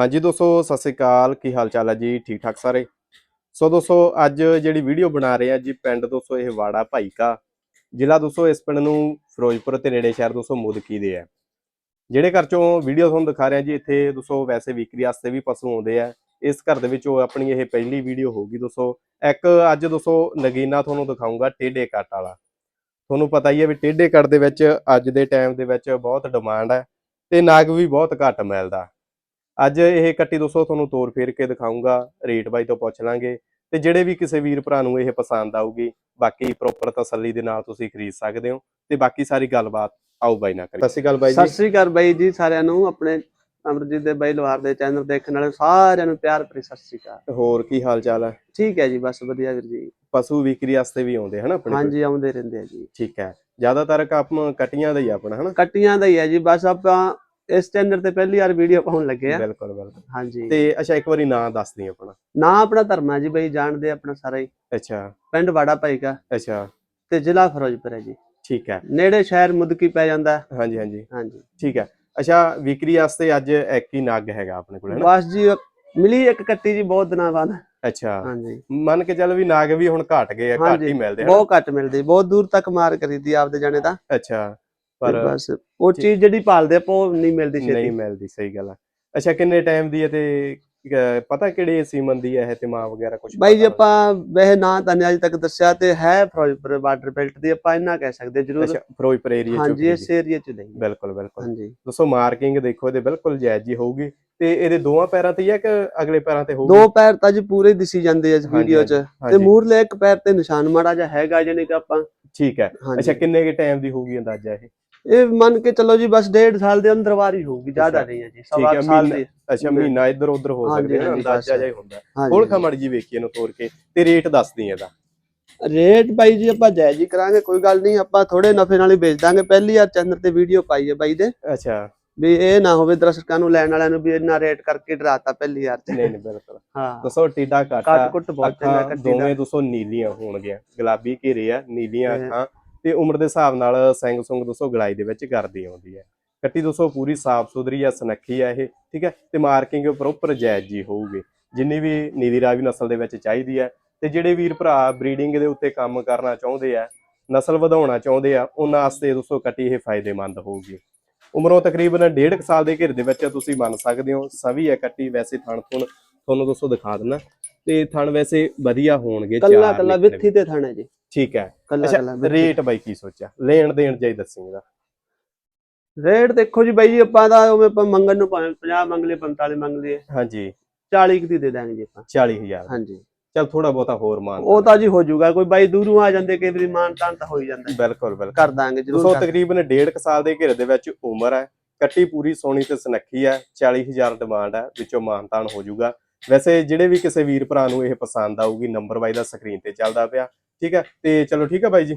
ਹਾਂਜੀ ਦੋਸਤੋ, ਸਤਿ ਸ੍ਰੀ ਅਕਾਲ। ਕੀ ਹਾਲ ਚਾਲ ਹੈ ਜੀ? ਠੀਕ ਠਾਕ ਸਾਰੇ? ਸੋ ਦੋਸਤੋ, ਅੱਜ ਜਿਹੜੀ ਵੀਡੀਓ ਬਣਾ ਰਹੇ ਆ ਜੀ ਪਿੰਡ ਦੋਸਤੋ, ਇਹ ਵਾੜਾ ਭਾਈਕਾ। ਜ਼ਿਲ੍ਹਾ ਦੋਸਤੋ, ਇਸ ਪਿੰਡ ਨੂੰ ਫਿਰੋਜ਼ਪੁਰ ਤੇ ਨੇੜੇ ਸ਼ਹਿਰ ਦੋਸਤੋ, ਮੁਦਕੀ ਦੇ ਆ। ਜਿਹੜੇ ਘਰ ਚੋਂ ਵੀਡੀਓ ਤੁਹਾਨੂੰ ਦਿਖਾ ਰਹੇ ਆ ਜੀ, ਇੱਥੇ ਦੋਸਤੋ, ਵੈਸੇ ਵਿਕਰੀ ਵਾਸਤੇ ਵੀ ਪਸ਼ੂ ਆਉਂਦੇ ਆ। ਇਸ ਘਰ ਦੇ ਵਿੱਚ ਉਹ ਆਪਣੀ ਇਹ ਪਹਿਲੀ ਵੀਡੀਓ ਹੋਊਗੀ ਦੋਸਤੋ। ਇੱਕ ਅੱਜ ਦੋਸਤੋ, ਨਗੀਨਾ ਤੁਹਾਨੂੰ ਦਿਖਾਉਂਗਾ ਟੇਢੇ ਕੱਟ ਵਾਲਾ। ਤੁਹਾਨੂੰ ਪਤਾ ਹੀ ਹੈ ਵੀ ਟੇਢੇ ਕੱਟ ਦੇ ਵਿੱਚ ਅੱਜ ਦੇ ਟਾਈਮ ਦੇ ਵਿੱਚ ਬਹੁਤ ਡਿਮਾਂਡ ਹੈ ਤੇ ਨਾਗ ਵੀ ਬਹੁਤ ਘੱਟ ਮਿਲਦਾ। ਅੱਜ ਇਹ ਕੱਟੀ ਦੋਸਤੋ ਤੁਹਾਨੂੰ ਤੋਰ ਫੇਰ ਕੇ ਦਿਖਾਉਂਗਾ ਰੇਟ ਬਾਈ ਤੋਂ ਪੁੱਛ ਲਾਂਗੇ ਤੇ ਜਿਹੜੇ ਵੀ ਕਿਸੇ ਵੀਰ ਭਰਾ ਨੂੰ ਇਹ ਪਸੰਦ ਆਊਗੀ ਬਾਕੀ ਪ੍ਰੋਪਰ ਤਸੱਲੀ ਦੇ ਨਾਲ ਤੁਸੀਂ ਖਰੀਦ ਸਕਦੇ ਹੋ ਤੇ ਬਾਕੀ ਸਾਰੀ ਗੱਲਬਾਤ ਆਓ ਬਾਈ ਨਾਲ ਕਰੀ ਸਤਿ ਸ਼੍ਰੀ ਅਕਾਲ ਬਾਈ ਸਤਿ ਜੀ ਸ੍ਰੀ ਅਕਾਲ ਬਾਈ ਜੀ ਸਾਰਿਆਂ ਨੂੰ ਆਪਣੇ ਅਮਰਜੀਤ ਦੇ ਬਾਈ ਲਵਾਰ ਦੇ ਚੈਨਲ ਦੇਖਣ ਵਾਲੇ ਸਾਰਿਆਂ ਨੂੰ ਪਿਆਰ ਭਰੀ ਸਤਿ ਸ੍ਰੀ ਅਕਾਲ। ਹੋਰ ਕੀ ਹਾਲ ਚਾਲ ਹੈ? ਠੀਕ ਹੈ ਜੀ ਬਸ ਵਧੀਆ ਵੀਰ ਜੀ। ਪਸ਼ੂ ਵਿਕਰੀ ਵਾਸਤੇ ਵੀ ਆਉਂਦੇ ਹਨਾ ਆਪਣੇ? ਹਾਂਜੀ ਆਉਂਦੇ ਰਹਿੰਦੇ ਆ ਜੀ। ਠੀਕ ਹੈ। ਜ਼ਿਆਦਾਤਰ ਕੰਮ ਕਟੀਆਂ ਦਾ ਹੀ ਆਪਣਾ ਹਨਾ? ਕੱਟੀਆਂ ਦਾ ਹੀ ਹੈ ਜੀ ਬਸ ਆਪਾਂ ਇਸ ਚੈਨਲ ਤੇ ਪਹਿਲੀ ਵਾਰ ਵੀਡੀਓ ਪਾਉਣ ਲੱਗੇ ਆ। ਬਿਲਕੁਲ ਬਿਲਕੁਲ। ਹਾਂਜੀ। ਤੇ ਅੱਛਾ ਇੱਕ ਵਾਰੀ ਨਾਂ ਦੱਸ ਦੀ ਆਪਣਾ। ਨਾ ਆਪਣਾ ਧਰਮ ਜੀ ਬਾਈ ਜਾਣਦੇ ਆ ਆਪਣਾ ਸਾਰਾ ਹੀ। ਅੱਛਾ। ਪਿੰਡ ਵਾੜਾ ਭਾਈ ਕਾ। ਅੱਛਾ। ਤੇ ਜ਼ਿਲ੍ਹਾ ਫਿਰੋਜ਼ਪੁਰ ਹੈ ਜੀ। ਠੀਕ ਹੈ। ਨੇੜੇ ਸ਼ਹਿਰ ਮੁਦਕੀ ਪੈ ਜਾਂਦਾ। ਹਾਂਜੀ ਹਾਂਜੀ। ਹਾਂਜੀ। ਠੀਕ ਹੈ। ਅੱਛਾ ਵਿਕਰੀ ਵਾਸਤੇ ਅੱਜ ਇੱਕ ਹੀ ਨਗ ਹੈਗਾ ਆਪਣੇ ਕੋਲ ਬਸ ਜੀ ਮਿਲੀ ਇੱਕ ਕੱਟੀ ਜੀ ਬਹੁਤ ਦਿਨਾਂ ਬਾਅਦ। ਅੱਛਾ। ਹਾਂਜੀ। ਮੰਨ ਕੇ ਚੱਲ ਵੀ ਨਾਗ ਵੀ ਹੁਣ ਘਟ ਗਏ ਆ ਘੱਟ ਹੀ ਮਿਲਦੇ ਹਨ? ਬਹੁਤ ਘੱਟ ਮਿਲਦੀ। ਬਹੁਤ ਦੂਰ ਤੱਕ ਮਾਰ ਕਰੀਦੀ ਆਪਦੇ ਜਾਣੇ ਦਾ। ਅੱਛਾ। ਪਰ ਬਸ ਉਹ ਚੀਜ਼ ਜਿਹੜੀ ਭਾਲਦੇ ਆਪਾਂ ਉਹ ਨਹੀਂ ਮਿਲਦੀ ਛੇਤੀ। ਨਹੀਂ ਮਿਲਦੀ ਸਹੀ ਗੱਲ ਆ। ਅੱਛਾ ਕਿੰਨੇ ਟਾਈਮ ਦੀ ਹੈ ਤੇ ਪਤਾ ਕਿਹੜੇ ਸੀਮਨ ਦੀ ਹੈ ਤੇ ਮਾਂ ਵਗੈਰਾ ਕੁਝ ਬਾਈ ਜੀ ਆਪਾਂ ਵੈਸੇ ਨਾ ਤਾਂ ਅਜੇ ਤੱਕ ਦੱਸਿਆ ਤੇ ਹੈ ਫਿਰੋਜ਼ਪੁਰ ਬਾਰਡਰ ਬੈਲਟ ਦੀ ਆਪਾਂ ਇੰਨਾ ਕਹਿ ਸਕਦੇ ਜਰੂਰ। ਅੱਛਾ ਫਿਰੋਜ਼ਪੁਰ ਏਰੀਆ ਚ ਹਾਂਜੀ ਇਸ ਏਰੀਆ ਚ ਨਹੀਂ ਬਿਲਕੁਲ ਬਿਲਕੁਲ। ਹਾਂਜੀ। ਦੋਸਤੋ ਮਾਰਕਿੰਗ ਦੇਖੋ ਇਹਦੇ ਬਿਲਕੁਲ ਜਾਇਜ਼ ਜੀ ਹੋਊਗੀ। ਤੇ ਇਹਦੇ ਦੋਵਾਂ ਪੈਰਾਂ ਤੇ ਹੀ ਹੈ ਕਿ ਅਗਲੇ ਪੈਰਾਂ ਤੇ ਹੋਊਗੀ? ਦੋ ਪੈਰ ਤਾਂ ਜੀ ਪੂਰੇ ਦਿਸੀ ਜਾਂਦੇ ਆ ਇਸ ਵੀਡੀਓ 'ਚ। ਤੇ ਮੂਰਲੇ ਇੱਕ ਪੈਰ ਤੇ ਨਿਸ਼ਾਨ ਮਾੜਾ ਜਿਹਾ ਹੈਗਾ ਜਿਹਨੇ ਕਿ ਆਪਾਂ ਠੀਕ ਹੈ। ਅੱਛਾ ਕਿੰਨੇ ਕੇ ਟਾਈਮ ਦੀ ਹੋਊਗੀ ਅੰਦਾਜ਼ਾ ਇਹ? ਇਹ ਮੰਨ ਕੇ ਚੱਲੋ ਜੀ ਬਸ ਡੇਢ ਸਾਲ ਦੇ ਅੰਦਰ ਵਾਰੀ ਹੋਊਗੀ ਜ਼ਿਆਦਾ ਨਹੀਂ ਹੈ ਜੀ ਸਵਾ ਸਾਲ ਦੀ ਅੱਛਾ ਮਹੀਨਾ ਇੱਧਰ ਉੱਧਰ ਹੋ ਸਕਦੇ ਨੇ ਅੰਦਾਜ਼ਾ। ਜਿਹਾ ਹੁੰਦਾ। ਕੋਲ ਖਮੜ ਜੀ ਵੇਖੀ ਇਹਨੂੰ ਤੋੜ ਕੇ ਤੇ ਰੇਟ ਦੱਸਦੀ ਇਹਦਾ। ਰੇਟ ਬਾਈ ਜੀ ਆਪਾਂ ਜਾਇਜ਼ ਹੀ ਕਰਾਂਗੇ ਕੋਈ ਗੱਲ ਨਹੀਂ ਆਪਾਂ ਥੋੜੇ ਨਫੇ ਨਾਲ ਹੀ ਵੇਚ ਦਾਂਗੇ। ਪਹਿਲੀ ਵਾਰ ਚੈਨਲ ਤੇ ਵੀਡੀਓ ਪਾਈ ਹੈ ਬਾਈ ਦੇ। ਅੱਛਾ। ਵੀ ਇਹ ਨਾ ਹੋਵੇ ਦਰਸ਼ਕਾਂ ਨੂੰ ਲੈਣ ਵਾਲਿਆਂ ਨੂੰ ਵੀ ਇੰਨਾ ਰੇਟ ਕਰਕੇ ਡਰਾਤਾ ਪਹਿਲੀ ਵਾਰ ਚ। ਨਹੀਂ ਨਹੀਂ ਬਿਲਕੁਲ। ਹਾਂ। ਦੱਸੋ ਟੀਡਾ ਕੱਟ ਕਾਟਾ ਕੁੱਟ ਬਹੁਤ ਚੰਗਾ ਅੱਖਾਂ ਕੱਟੀ ਦਾ ਦੋਵੇਂ ਦੋਸਤੋ ਨੀਲੀਆਂ ਹੋਣਗੀਆਂ। ਗੁਲਾਬੀ ਘੇਰੇ ਆ ਨੀਲੀਆਂ ਤੇ- ਅੱਖਾਂ। ਤੇ ਉਮਰ ਦੇ ਹਿਸਾਬ ਨਾਲ ਸਿੰਘ ਸੁੰਗ ਦੋਸਤੋ ਗਲਾਈ ਦੇ ਵਿੱਚ ਕਰਦੀ ਆਉਂਦੀ ਹੈ। ਕੱਟੀ ਦੋਸਤੋ ਪੂਰੀ ਸਾਫ਼ ਸੁਥਰੀ ਆ ਸੁਨੱਖੀ ਆ ਇਹ ਠੀਕ ਹੈ? ਤੇ ਮਾਰਕਿੰਗ ਪ੍ਰੋਪਰ ਜਾਇਜ਼ ਜੀ ਹੋਊਗੀ। ਜਿੰਨੀ ਵੀ ਨੀਲੀ ਰਾਵੀ ਨਸਲ ਦੇ ਵਿੱਚ ਚਾਹੀਦੀ ਹੈ ਤੇ ਜਿਹੜੇ ਵੀਰ ਭਰਾ ਬਰੀਡਿੰਗ ਦੇ ਉੱਤੇ ਕੰਮ ਕਰਨਾ ਚਾਹੁੰਦੇ ਆ ਨਸਲ ਵਧਾਉਣਾ ਚਾਹੁੰਦੇ ਆ ਉਹਨਾਂ ਵਾਸਤੇ ਦੋਸਤੋ ਕੱਟੀ ਇਹ ਫਾਇਦੇਮੰਦ ਹੋਊਗੀ। ਉਮਰੋਂ ਤਕਰੀਬਨ 1.5 ਸਾਲ ਦੇ ਘਿਰ ਦੇ ਵਿੱਚ ਤੁਸੀਂ ਮੰਨ ਸਕਦੇ ਹੋ ਸਵੀ ਹੈ ਕੱਟੀ ਵੈਸੇ ਥਣ ਥੁਣ ਤੁਹਾਨੂੰ ਦੋਸਤੋ ਦਿਖਾ ਦਿੰਦਾ। ਤੇ ਥਣ ਵੈਸੇ ਵਧੀਆ ਹੋਣਗੇ ਕੱਲਾ ਚਾਰ ਕੱਲਾ ਨਿਕਲਣਗੇ। ਵਿੱਥੀ ਤੇ ਥਾਣਾ ਜੀ। ਠੀਕ ਹੈ। ਕੱਲਾ ਕੱਲਾ। ਰੇਟ ਬਾਈ ਕੀ ਸੋਚਿਆ? ਲੈਣ ਦੇਣ ਜਾਈ ਦੱਸੀ ਇਹਦਾ। ਰੇਟ ਦੇਖੋ ਜੀ ਬਾਈ ਜੀ ਆਪਾਂ ਦਾ ਉਵੇਂ ਆਪਾਂ ਮੰਗਣ ਨੂੰ ਭਾਵੇਂ 50 ਮੰਗ ਲਏ 45 ਮੰਗ ਲਏ ਹਾਂਜੀ। 40 ਕੁ ਦੀ ਦੇ ਦਾਂਗੇ ਜੀ ਆਪਾਂ। 40000 ਹਾਂਜੀ। ਚਲ ਥੋੜਾ ਬਹੁਤਾ ਹੋਰ ਮਾਨ ਉਹ ਤਾਂ ਜੀ ਹੋ ਜਾਊਗਾ ਕੋਈ ਬਾਈ ਦੂਰੋਂ ਆ ਜਾਂਦੇ ਕਈ ਵਾਰੀ ਮਾਨ ਤਾਨ ਤਾਂ ਹੋ ਹੀ ਜਾਂਦਾ। ਬਿਲਕੁਲ ਬਿਲਕੁਲ। ਕਰ ਦਾਂਗੇ ਜਰੂਰ ਤਕਰੀਬਨ 1.5 ਸਾਲ ਦੇ ਘਿਰ ਦੇ ਵਿੱਚ ਉਮਰ ਹੈ ਕੱਟੀ ਪੂਰੀ ਸੋਹਣੀ ਤੇ ਸੁਨੱਖੀ ਹੈ 40000 ਡਿਮਾਂਡ ਹੈ ਵਿੱਚੋਂ ਮਾਨਤਾਨ ਹੋ ਜਾਊਗਾ। ਵੈਸੇ ਜਿਹੜੇ ਵੀ ਕਿਸੇ ਵੀਰ ਭਰਾ ਨੂੰ ਇਹ ਪਸੰਦ ਆਊਗੀ ਨੰਬਰ ਬਾਈ ਦਾ ਸਕਰੀਨ ਤੇ ਚੱਲਦਾ ਪਿਆ। ਠੀਕ ਹੈ ਤੇ ਚਲੋ ਠੀਕ ਹੈ ਬਾਈ ਜੀ।